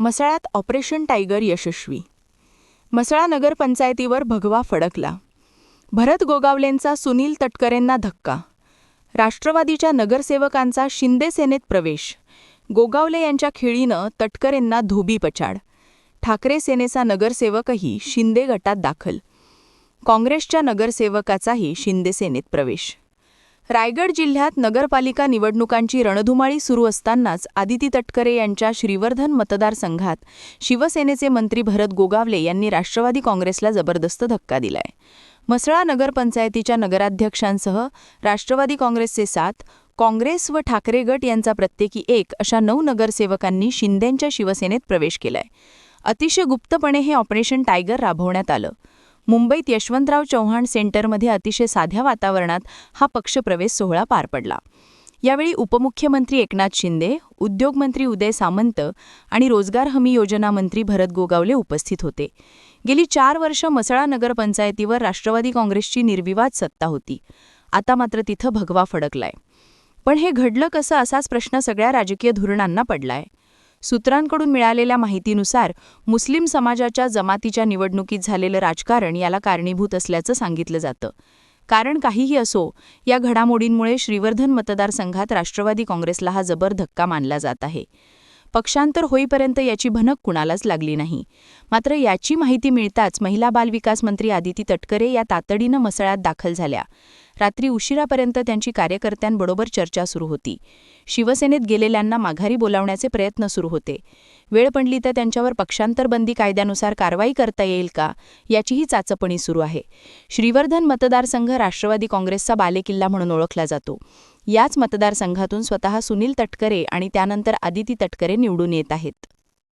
मसळ्यात operation tiger यशस्वी. मसळा नगरपंचायतीवर भगवा फडकला. भरत गोगावलेंचा सुनील तटकरेंना धक्का. राष्ट्रवादीच्या नगरसेवकांचा शिंदे सेनेत प्रवेश. गोगावले यांच्या खेळीनं तटकरेंना धोबी पछाड. ठाकरे सेनेचा नगरसेवकही शिंदे गटात दाखल. काँग्रेसच्या नगरसेवकाचाही शिंदे सेनेत प्रवेश. रायगड जिल्ह्यात नगरपालिका निवडणुकांची रणधुमाळी सुरू असतानाच आदिती तटकरे यांच्या श्रीवर्धन मतदारसंघात शिवसेनेचे मंत्री भरत गोगावले यांनी राष्ट्रवादी काँग्रेसला जबरदस्त धक्का दिलाय. म्हसळा नगरपंचायतीच्या नगराध्यक्षांसह राष्ट्रवादी काँग्रेसचे सात काँग्रेस व ठाकरे गट यांचा प्रत्येकी एक अशा नऊ नगरसेवकांनी शिंदेंच्या शिवसेनेत प्रवेश केलाय. अतिशय गुप्तपणे हे ऑपरेशन टायगर राबवण्यात आलं. मुंबईत यशवंतराव चव्हाण सेंटरमध्ये अतिशय साध्या वातावरणात हा पक्षप्रवेश सोहळा पार पडला. यावेळी उपमुख्यमंत्री एकनाथ शिंदे उद्योगमंत्री उदय सामंत आणि रोजगार हमी योजना मंत्री भरत गोगावले उपस्थित होते. गेली चार वर्ष मसळा नगरपंचायतीवर राष्ट्रवादी काँग्रेसची निर्विवाद सत्ता होती. आता मात्र तिथं भगवा फडकलाय. पण हे घडलं कसं असाच प्रश्न सगळ्या राजकीय धोरणांना पडलाय. सूत्रांकडून मिळालेल्या माहितीनुसार मुस्लिम समाजाच्या जमातीच्या निवडणुकीत झालेलं राजकारण याला कारणीभूत असल्याचं सांगितलं जातं. कारण काहीही असो या घडामोडींमुळे श्रीवर्धन मतदारसंघात राष्ट्रवादी काँग्रेसला हा जबर धक्का मानला जात आहे. पक्षांतर होईपर्यंत याची भनक कुणालाच लागली नाही. मात्र याची माहिती मिळताच महिला बालविकास मंत्री आदिती तटकरे या तातडीनं मसळ्यात दाखल झाल्या. रात्री उशिरापर्यंत त्यांची कार्यकर्त्यांबरोबर चर्चा सुरू होती. शिवसेनेत गेलेल्यांना माघारी बोलावण्याचे प्रयत्न सुरू होते. वेळ पडली तर त्यांच्यावर पक्षांतरबंदी कायद्यानुसार कारवाई करता येईल का याचीही चाचपणी सुरू आहे. श्रीवर्धन मतदारसंघ राष्ट्रवादी काँग्रेसचा बालेकिल्ला म्हणून ओळखला जातो. याच मतदारसंघातून स्वतः सुनील तटकरे आणि त्यानंतर आदिती तटकरे निवडून येत आहेत.